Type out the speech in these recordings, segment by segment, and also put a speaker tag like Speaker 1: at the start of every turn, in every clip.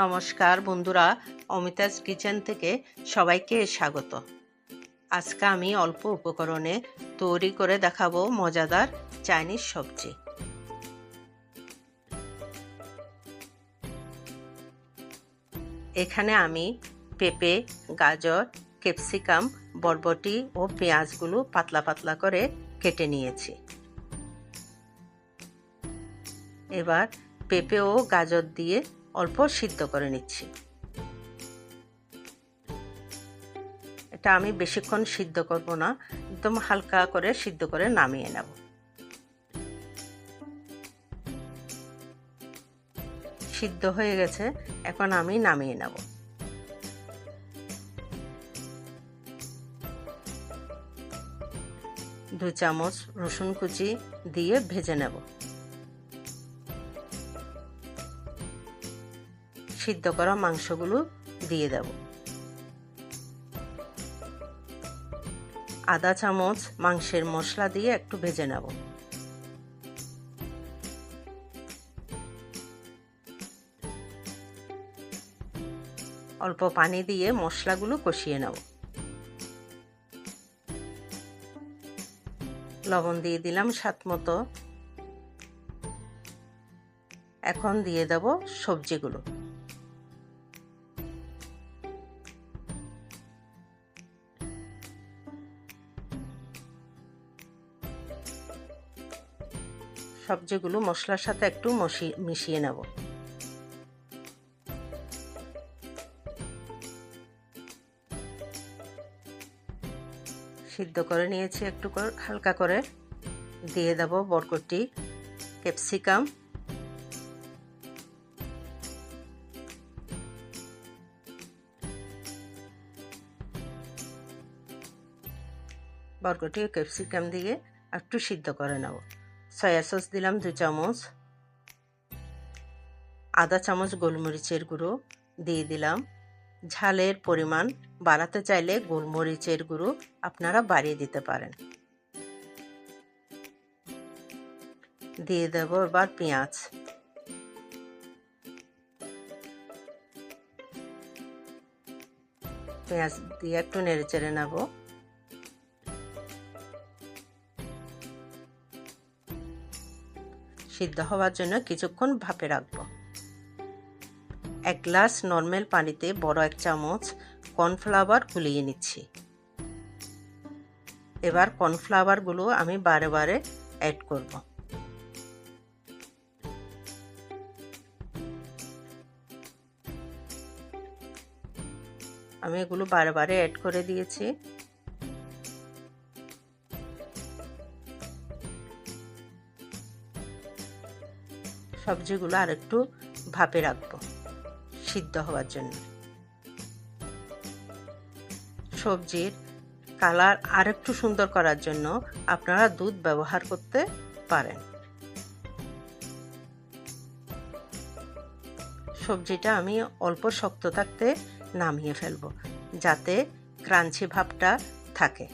Speaker 1: নমস্কার বন্ধুরা অমিতাজ কিচেন থেকে সবাইকে স্বাগত। আজকে আমি অল্প উপকরণে তৈরি করে দেখাবো মজাদার চাইনিজ সবজি। এখানে আমি পেঁপে, গাজর, ক্যাপসিকাম, বরবটি ও পেঁয়াজগুলো পাতলা পাতলা করে কেটে নিয়েছি। এবার পেঁপে ও গাজর দিয়ে অল্প সিদ্ধ করে নিচ্ছি। এটা আমি বেশিক্ষণ সিদ্ধ করব না, একদম হালকা করে সিদ্ধ করে নামিয়ে নেব। সিদ্ধ হয়ে গেছে, এখন আমি নামিয়ে নেব। দু চামচ রসুন কুচি দিয়ে ভেজে নেব। সিদ্ধ করা মাংসগুলো দিয়ে দেব। আধা চামচ মাংসের মশলা দিয়ে একটু ভেজে নেব। অল্প পানি দিয়ে মশলাগুলো কষিয়ে নেব। লবণ দিয়ে দিলাম স্বাদ মতো। এখন দিয়ে দেব সবজিগুলো। সবজিগুলো মশলার সাথে একটু মিশিয়ে নেব। সিদ্ধ করে নিয়েছি একটু করে হালকা করে। দিয়ে দেব বরকটি, ক্যাপসিকাম। বরকটি ক্যাপসিকাম দিয়ে একটু সিদ্ধ করে নেব। সয়া সস দিলাম দু চামচ। আধা চামচ গোলমরিচের গুঁড়ো দিয়ে দিলাম। ঝালের পরিমাণ বাড়াতে চাইলে গোলমরিচের গুঁড়ো আপনারা বাড়িয়ে দিতে পারেন। দিয়ে দেব এবার পেঁয়াজ। পেঁয়াজ দিয়ে একটু নেড়ে চেড়ে নেব। সিদ্ধ হওয়ার জন্য কিছুক্ষণ ভাপে রাখব। এক গ্লাস নর্মাল পানিতে বড় এক চামচ কর্নফ্লাওয়ার গুলিয়ে নিচ্ছি। এবার কর্নফ্লাওয়ারগুলো আমি বারে বারে অ্যাড করব। আমি এগুলো বারে বারে অ্যাড করে দিয়েছি। সবজিগুলো আর একটু ভাপে রাখব, সিদ্ধ হওয়ার জন্য। সবজির কালার আর একটু সুন্দর করার জন্য আপনারা দুধ ব্যবহার করতে পারেন। সবজিটা আমি অল্প শক্ত থাকতে নামিয়ে ফেলব, যাতে ক্রাঞ্চি ভাবটা থাকে।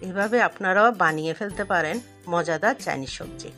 Speaker 1: এভাবে আপনারাও বানিয়ে ফেলতে পারেন মজাদার চাইনিজ সবজি।